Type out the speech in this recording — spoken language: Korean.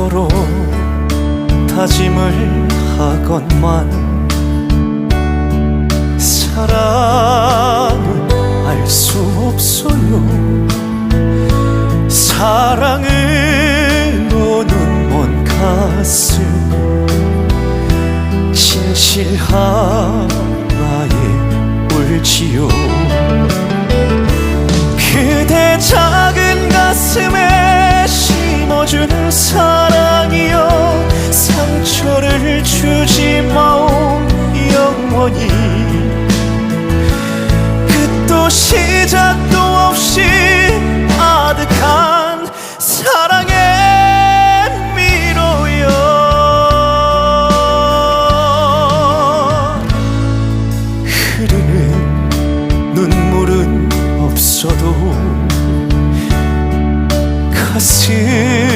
서로 다짐을 하건만 사랑은 알수 없어요. 사랑으로는 먼 가슴 진실하나에 울지요 큰 사랑이여 상처를 주지 마오 영원히. 끝도 시작도 없이 아득한 사랑의 미로여 흐르는 눈물은 없어도 가슴